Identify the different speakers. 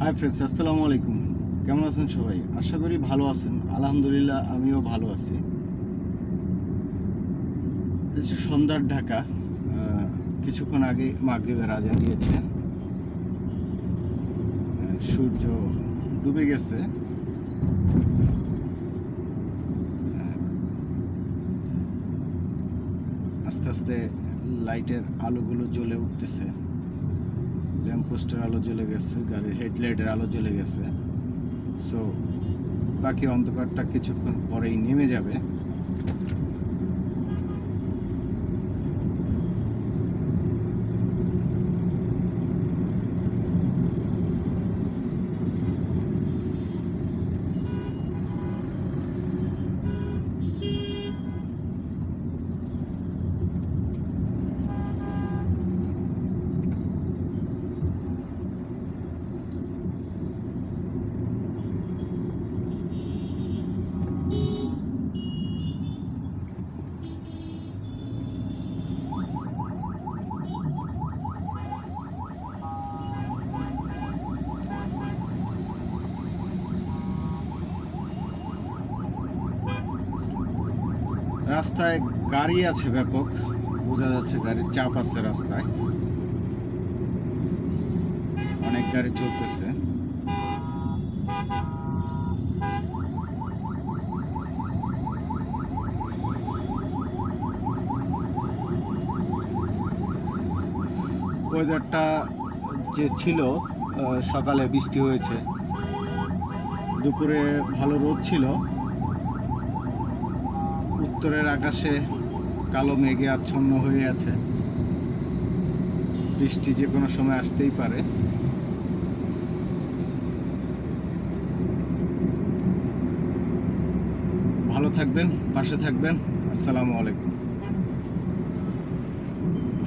Speaker 1: Hi friends আসসালামু আলাইকুম। কেমন আছেন সবাই? আশা করি ভালো আছেন। আলহামদুলিল্লাহ, আমিও ভালো আছি। সন্ধ্যার ঢাকা কিছুক্ষণ আগে মাগরিবের রাজা দিয়েছে সূর্য ডুবে গেছে। আস্তে আস্তে লাইটের আলোগুলো জ্বলে উঠতেছে। ল্যাম্পপোস্টের আলো জ্বলে গেছে, গাড়ির হেডলাইটের আলো জ্বলে গেছে। সো বাকি অন্ধকারটা কিছুক্ষণ পরেই নেমে যাবে। রাস্তায় গাড়ি আছে ব্যাপক। বোঝা যাচ্ছে গাড়ির চাপ আছে রাস্তায়। অনেক গাড়ি চলতেছে। ওয়েদারটা যে ছিল সকালে বৃষ্টি হয়েছে। দুপুরে ভালো রোদ ছিল। উত্তরের আকাশে কালো মেঘে আচ্ছন্ন হয়ে আছে। বৃষ্টি যে কোনো সময় আসতেই পারে। ভালো থাকবেন, পাশে থাকবেন। আসসালামু আলাইকুম।